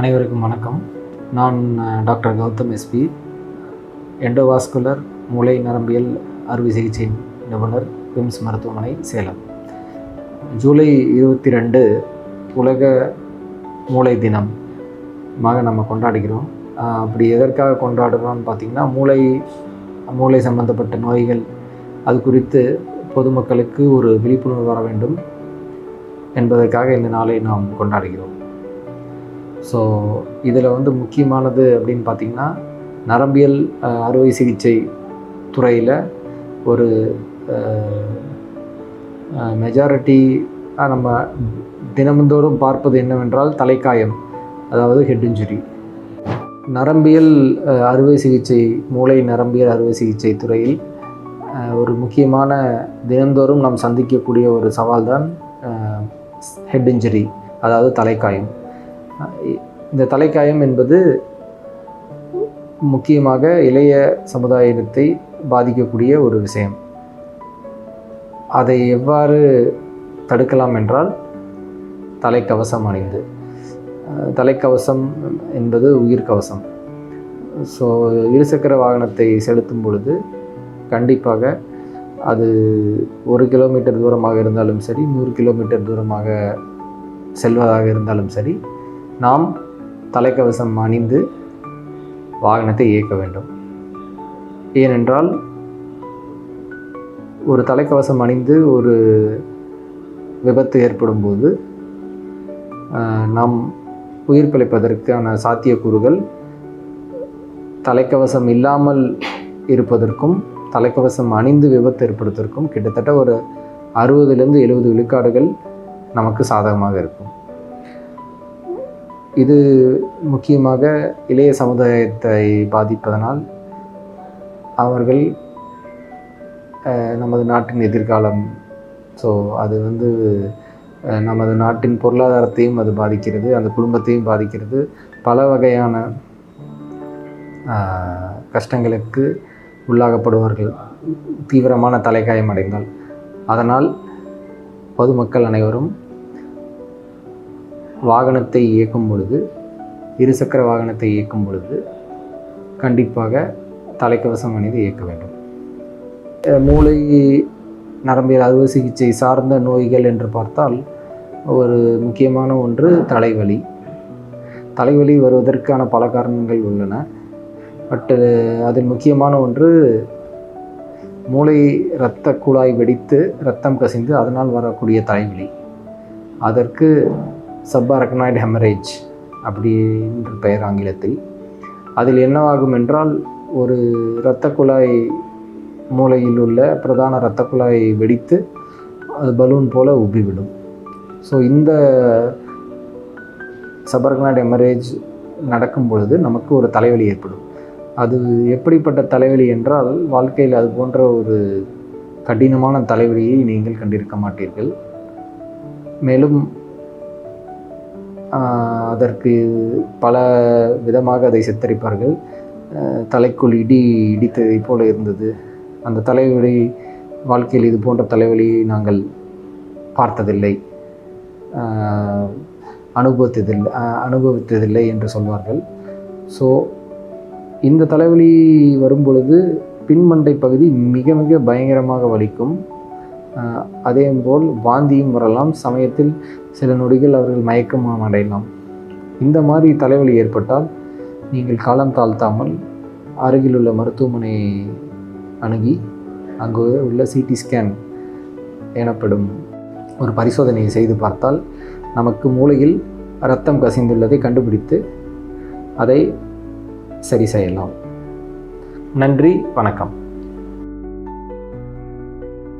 அனைவருக்கும் வணக்கம். நான் டாக்டர் கௌதம் எஸ்பி எண்டோவாஸ்குலர் மூளை நரம்பியல் அறுவை சிகிச்சை நிபுணர் பிம்ஸ் மருத்துவமனை சேலம். ஜூலை இருபத்தி ரெண்டு உலக மூளை தினம். மாக நம்ம கொண்டாடுகிறோம். அப்படி எதற்காக கொண்டாடுறோம்னு பார்த்திங்கன்னா மூளை மூளை சம்பந்தப்பட்ட நோய்கள் அது குறித்து பொதுமக்களுக்கு ஒரு விழிப்புணர்வு வர வேண்டும் என்பதற்காக இந்த நாளை நாம் கொண்டாடுகிறோம். ஸோ இதில் வந்து முக்கியமானது அப்படின்னு பார்த்திங்கன்னா நரம்பியல் அறுவை சிகிச்சை துறையில் ஒரு மெஜாரிட்டி நம்ம தினம்தோறும் பார்ப்பது என்னவென்றால் தலைக்காயம் அதாவது ஹெட் இன்ஜுரி நரம்பியல் அறுவை சிகிச்சை மூளை நரம்பியல் அறுவை சிகிச்சை துறையில் ஒரு முக்கியமான தினந்தோறும் நாம் சந்திக்கக்கூடிய ஒரு சவால் தான் ஹெட் இன்ஜுரி அதாவது தலைக்காயம். இந்த தலைக்காயம் என்பது முக்கியமாக இளைய சமுதாயத்தை பாதிக்கக்கூடிய ஒரு விஷயம். அதை எவ்வாறு தடுக்கலாம் என்றால் தலைக்கவசம் அணிந்து. தலைக்கவசம் என்பது உயிர் கவசம். ஸோ இருசக்கர வாகனத்தை செலுத்தும் பொழுது கண்டிப்பாக அது ஒரு கிலோமீட்டர் தூரமாக இருந்தாலும் சரி நூறு கிலோமீட்டர் தூரமாக செல்வதாக இருந்தாலும் சரி நாம் தலைக்கவசம் அணிந்து வாகனத்தை இயக்க வேண்டும். ஏனென்றால் ஒரு தலைக்கவசம் அணிந்து ஒரு விபத்து ஏற்படும் போது நாம் உயிர் பிழைப்பதற்கான சாத்தியக்கூறுகள் தலைக்கவசம் இல்லாமல் இருப்பதற்கும் தலைக்கவசம் அணிந்து விபத்து ஏற்படுவதற்கும் கிட்டத்தட்ட ஒரு அறுபதுலேருந்து எழுபது விழுக்காடுகள் நமக்கு சாதகமாக இருக்கும். இது முக்கியமாக இளைய சமுதாயத்தை பாதிப்பதனால் அவர்கள் நமது நாட்டின் எதிர்காலம். ஸோ அது வந்து நமது நாட்டின் பொருளாதாரத்தையும் அது பாதிக்கிறது அந்த குடும்பத்தையும் பாதிக்கிறது. பல வகையான கஷ்டங்களுக்கு உள்ளாகப்படுவார்கள் தீவிரமான தலைக்காயம் அடைந்தால். அதனால் பொதுமக்கள் அனைவரும் வாகனத்தை இயக்கும் பொழுது இருசக்கர வாகனத்தை இயக்கும் பொழுது கண்டிப்பாக தலைக்கவசம் அணிந்து இயக்க வேண்டும். மூளை நரம்பியல் அறுவை சிகிச்சை சார்ந்த நோய்கள் என்று பார்த்தால் ஒரு முக்கியமான ஒன்று தலைவலி. தலைவலி வருவதற்கான பல காரணங்கள் உள்ளன. பட் அதில் முக்கியமான ஒன்று மூளை இரத்த குழாய் வெடித்து ரத்தம் கசிந்து அதனால் வரக்கூடிய தலைவலி. அதற்கு சப்பாரக்னாய்டு ஹெமரேஜ் அப்படின்ற பெயர் ஆங்கிலத்தில். அதில் என்னவாகும் என்றால் ஒரு இரத்த குழாய் மூளையில் உள்ள பிரதான இரத்த குழாய் வெடித்து அது பலூன் போல் உப்பிவிடும். ஸோ இந்த சபர்கனாட் எமரேஜ் நடக்கும் பொழுது நமக்கு ஒரு தலைவலி ஏற்படும். அது எப்படிப்பட்ட தலைவலி என்றால் வாழ்க்கையில் அது போன்ற ஒரு கடினமான தலைவலியை நீங்கள் கண்டிருக்க மாட்டீர்கள். மேலும் அதற்கு பல விதமாக அதை சித்தரிப்பார்கள். தலைக்குள் இடி இடித்ததை போல இருந்தது. அந்த தலைவலி வாழ்க்கையில் இது போன்ற தலைவலியை நாங்கள் பார்த்ததில்லை. அனுபவித்ததில்லை அனுபவித்ததில்லை என்று சொல்வார்கள். ஸோ இந்த தலைவலி வரும் பொழுது பின்மண்டை பகுதி மிக மிக பயங்கரமாக வலிக்கும். அதேபோல் வாந்தியும் வரலாம். சமயத்தில் சில நொடிகள் அவர்கள் மயக்கமும் அடையலாம். இந்த மாதிரி தலைவலி ஏற்பட்டால் நீங்கள் காலம் தாழ்த்தாமல் அருகில் உள்ள மருத்துவமனை அணுகி அங்கு உள்ள சிடி ஸ்கேன் எனப்படும் ஒரு பரிசோதனையை செய்து பார்த்தால் நமக்கு மூளையில் ரத்தம் கசிந்துள்ளதை கண்டுபிடித்து அதை சரி செய்யலாம். நன்றி வணக்கம்.